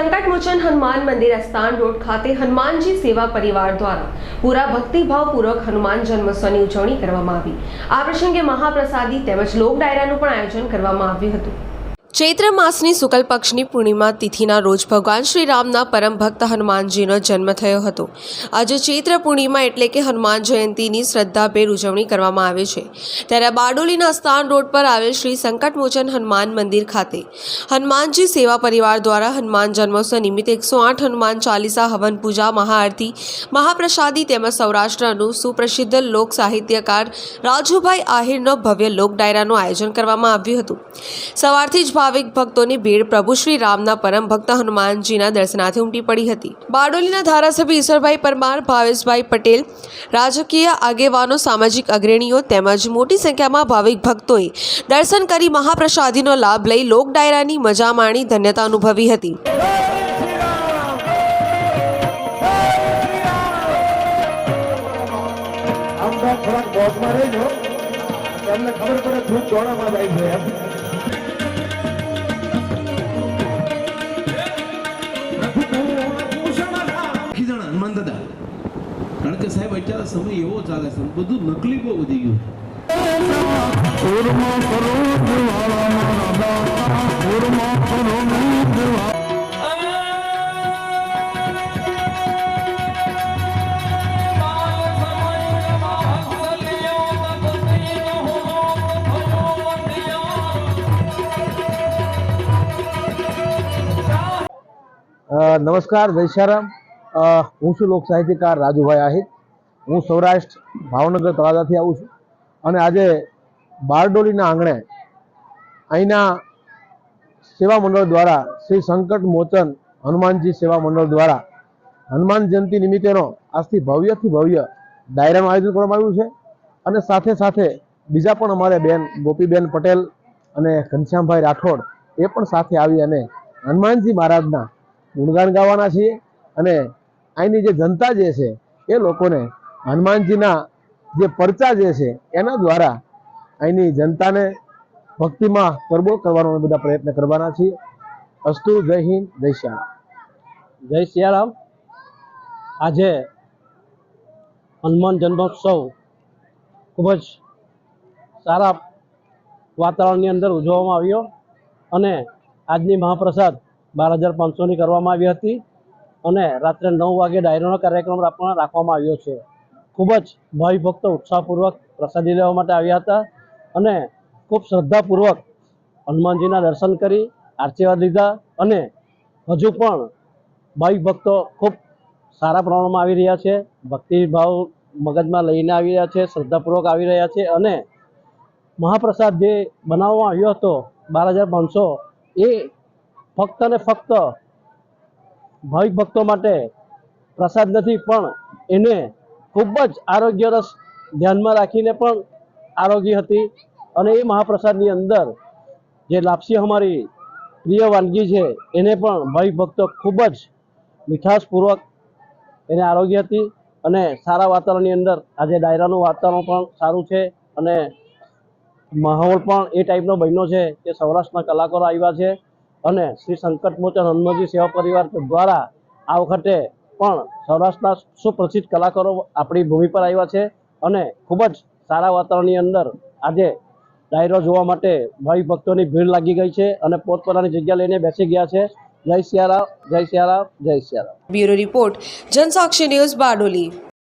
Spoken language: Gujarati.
હનુમાન મંદિર અસ્તાન રોડ ખાતે હનુમાનજી સેવા પરિવાર દ્વારા પૂરા ભક્તિભાવપૂર્વક હનુમાન જન્મોત્સવની ઉજવણી કરવામાં આવી. આ પ્રસંગે મહાપ્રસાદી તેમજ લોક ડાયરાનું પણ આયોજન કરવામાં આવ્યું હતું. ચૈત્ર માસની શુક્લ પક્ષની પૂર્ણિમા તિથિના રોજ ભગવાન શ્રી રામના પરમ ભક્ત હનુમાનજીનો જન્મ થયો હતો. આજે ચૈત્ર પૂર્ણિમા એટલે કે હનુમાન જયંતીની શ્રદ્ધાભેર ઉજવણી કરવામાં આવે છે. ત્યારે બારડોલીના સ્થાન રોડ પર આવેલ શ્રી સંકટમોચન હનુમાન મંદિર ખાતે હનુમાનજી સેવા પરિવાર દ્વારા હનુમાન જન્મોત્સવ નિમિત્તે એકસો આઠ હનુમાન ચાલીસા, હવન પૂજા, મહાઆરતી, મહાપ્રસાદી તેમજ સૌરાષ્ટ્રનું સુપ્રસિદ્ધ લોક સાહિત્યકાર રાજુભાઈ આહિરનો ભવ્ય લોક ડાયરાનું આયોજન કરવામાં આવ્યું હતું. સવારથી જ ભાવિક ભક્તોની ભીડ પ્રભુ શ્રી રામના પરમ ભક્ત હનુમાનજીના દર્શનાર્થે ઉમટી પડી હતી. બારડોલીના ધારાસભ્ય ઈશ્વરભાઈ પરમાર, ભાવેશભાઈ પટેલ, રાજકીય આગેવાનો, સામાજિક અગ્રણીઓ તેમજ મોટી સંખ્યામાં ભાવિક ભક્તોએ દર્શન કરી મહાપ્રસાદીનો લાભ લઈ લોક ડાયરાની મજા માણી ધન્યતા અનુભવી હતી. ખબર પડે ધૂપ દોડામાં જાય છે એમ. સાહેબ અત્યારે સમય એવો ચાલે છે બધું નકલી બહુ વધી ગયું અ, નમસ્કાર જય શ્યારામ અ, હું છું લોક સાહિત્યકાર રાજુભાઈ આહિર. હું સૌરાષ્ટ્ર ભાવનગર તળાજાથી આવું છું. અને આજે બારડોલીના આંગણે અહીંના સેવા મંડળ દ્વારા શ્રી સંકટ મોચન હનુમાનજી સેવા મંડળ દ્વારા હનુમાન જયંતિ નિમિત્તેનો આજથી ભવ્યથી ભવ્ય ડાયરાનું આયોજન કરવામાં આવ્યું છે. અને સાથે સાથે બીજા પણ અમારે બેન ગોપીબેન પટેલ અને ઘનશ્યામભાઈ રાઠોડ એ પણ સાથે આવી અને હનુમાનજી મહારાજના ગુણગાન ગાવાના છીએ. અને અહીંની જે જનતા જે છે એ લોકોને હનુમાનજીના જે પરચા જે છે, એના દ્વારા અહીંની જનતાને ભક્તિમાં કરબો કરવાનો બધા પ્રયત્ન કરવાના છીએ. અસ્તુ, જય હિન્દ, જય શ્યામ. જય સિયારામ. આજે હનુમાન જન્મોત્સવ ખૂબ જ સારા વાતાવરણની અંદર ઉજવવામાં આવ્યો અને આજની મહાપ્રસાદ બાર હજાર પાંચસોની કરવામાં આવી હતી અને રાત્રે નવ વાગે ડાયરોનો કાર્યક્રમ રાખવા- રાખવામાં આવ્યો છે. ખૂબ જ ભાવિભક્તો ઉત્સાહપૂર્વક પ્રસાદી લેવા માટે આવ્યા હતા અને ખૂબ શ્રદ્ધાપૂર્વક હનુમાનજીના દર્શન કરી, આશીર્વાદ લીધા અને હજુ પણ ભાવિભક્તો ખૂબ સારા પ્રમાણમાં આવી રહ્યા છે. ભક્તિભાવ મગજમાં લઈને આવી રહ્યા છે, શ્રદ્ધાપૂર્વક આવી રહ્યા છે અને મહાપ્રસાદ જે બનાવવામાં આવ્યો હતો બાર હજાર પાંચસો એ ફક્ત ને ફક્ત ભાવિક ભક્તો માટે પ્રસાદ નથી પણ એને ખૂબ જ આરોગ્ય રસ ધ્યાનમાં રાખીને પણ આરોગી હતી. અને એ મહાપ્રસાદની અંદર જે લાપસી અમારી પ્રિય વાનગી છે, એને પણ ભાઈ ભક્તો ખૂબ જ મીઠાશપૂર્વક એને આરોગ્ય હતી. અને સારા વાતાવરણની અંદર આજે ડાયરાનું વાતાવરણ પણ સારું છે અને માહોલ પણ એ ટાઈપનો બન્યો છે કે સૌરાષ્ટ્રના કલાકારો આવ્યા છે. અને શ્રી સંકટમોચન હનુમાનજી સેવા પરિવાર દ્વારા આ વખતે પણ સૌરાષ્ટ્રના સુપ્રસિદ્ધ કલાકારો આપણી ભૂમિ પર આવ્યા છે અને ખૂબ જ સારા વાતાવરણની અંદર આજે ડાયરો જોવા માટે ભાઈ ભક્તોની ભીડ લાગી ગઈ છે અને પોતપોતાની જગ્યા લઈને બેસી ગયા છે. જય સિયારામ જય સિયારામ જય Siyaram. Bureau report Jansakshi news Bardoli.